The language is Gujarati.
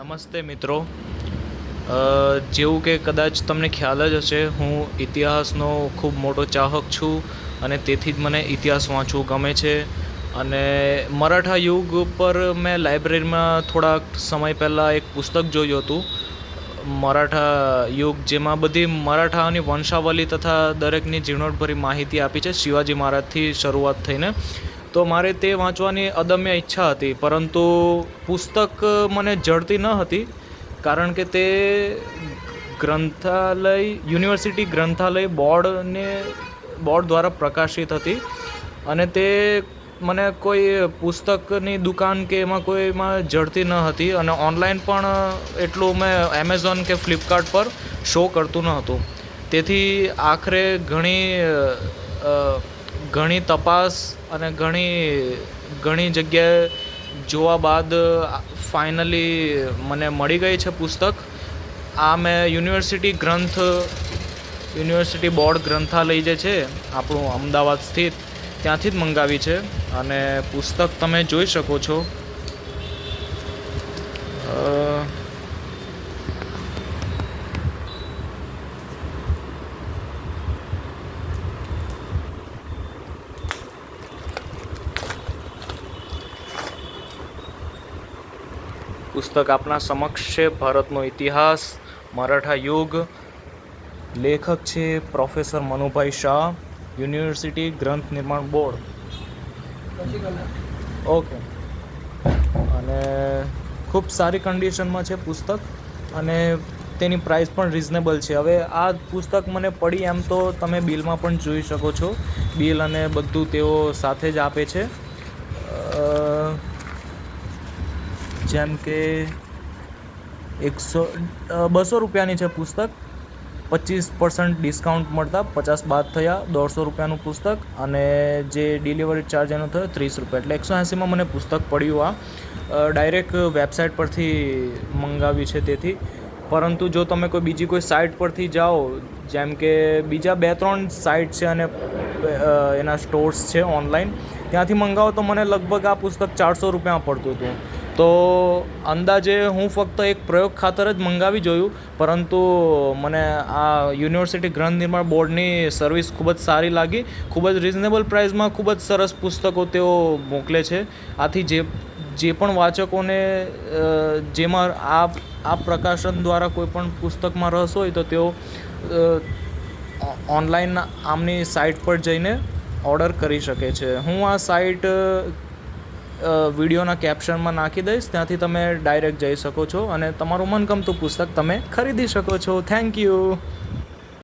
નમસ્તે મિત્રો. જેવું કે કદાચ તમને ખ્યાલ જ હશે, હું ઇતિહાસનો ખૂબ મોટો ચાહક છું અને તેથી જ મને ઇતિહાસ વાંચવું ગમે છે. અને મરાઠા યુગ પર મેં લાઇબ્રેરીમાં થોડાક સમય પહેલાં એક પુસ્તક જોયું હતું. મરાઠા યુગ, જેમાં બધી મરાઠાઓની વંશાવલી તથા દરેકની ઝીણવટભરી માહિતી આપી છે. શિવાજી મહારાજથી શરૂઆત થઈને તો મારે તે વાંચવાની અદમ્ય ઈચ્છા હતી, પરંતુ પુસ્તક મને જડતી ન હતી, કારણ કે તે ગ્રંથાલય, યુનિવર્સિટી ગ્રંથાલય બોર્ડને, બોર્ડ દ્વારા પ્રકાશિત હતી અને તે મને કોઈ પુસ્તકની દુકાન કે એમાં કોઈમાં જડતી ન હતી અને ઓનલાઈન પણ એટલું મેં એમેઝોન કે ફ્લિપકાર્ટ પર શો કરતું ન હતું. તેથી આખરે ઘણી ઘણી તપાસ અને ઘણી ઘણી જગ્યાએ જોવા બાદ ફાઇનલી મને મળી ગઈ છે પુસ્તક. આ મેં યુનિવર્સિટી ગ્રંથ, યુનિવર્સિટી બોર્ડ ગ્રંથાલય જે છે, આપણું અમદાવાદ સ્થિત, ત્યાંથી જ મંગાવી છે અને પુસ્તક તમે જોઈ શકો છો. પુસ્તક આપના સમક્ષ છે, ભારતનો ઇતિહાસ, મરાઠા યુગ. લેખક છે પ્રોફેસર મનુભાઈ શાહ, યુનિવર્સિટી ગ્રંથ નિર્માણ બોર્ડ. ઓકે. અને ખૂબ સારી કન્ડિશનમાં છે પુસ્તક અને તેની પ્રાઇસ પણ રિઝનેબલ છે. હવે આ પુસ્તક મને પડી એમ તો તમે બિલમાં પણ જોઈ શકો છો. બિલ અને બધું તેઓ સાથે જ આપે છે. જેમ કે એકસો બસો રૂપિયાની છે પુસ્તક. પચીસ પર્સન્ટ ડિસ્કાઉન્ટ મળતા પચાસ બાદ થયા, દોઢસો રૂપિયાનું પુસ્તક અને જે ડિલિવરી ચાર્જ એનો થયો ત્રીસ રૂપિયા. એટલે એકસો એંસીમાં મને પુસ્તક પડ્યું આ. ડાયરેક્ટ વેબસાઇટ પરથી મંગાવી છે તેથી. પરંતુ જો તમે કોઈ બીજી કોઈ સાઇટ પરથી જાઓ, જેમ કે બીજા બે ત્રણ સાઇટ છે અને એના સ્ટોર્સ છે ઓનલાઈન ત્યાંથી મંગાવો તો મને લગભગ આ પુસ્તક ચારસો રૂપિયામાં પડતું હતું. તો અંદાજે હું ફક્ત એક પ્રયોગ ખાતર જ મંગાવી જોયું, પરંતુ મને આ યુનિવર્સિટી ગ્રંથ નિર્માણ બોર્ડની સર્વિસ ખૂબ જ સારી લાગી. ખૂબ જ રિઝનેબલ પ્રાઇસમાં ખૂબ જ સરસ પુસ્તકો તેઓ મોકલે છે. આથી જે જે પણ વાચકોને જેમાં આ આ પ્રકાશન દ્વારા કોઈ પણ પુસ્તકમાં રસ હોય તો તેઓ ઓનલાઈન આમની સાઇટ પર જઈને ઓર્ડર કરી શકે છે. હું આ સાઇટ વિડીયોના કેપ્શનમાં નાખી દઈશ. ત્યાંથી તમે ડાયરેક્ટ જઈ શકો છો અને તમારું મનગમતું પુસ્તક તમે ખરીદી શકો છો. Thank you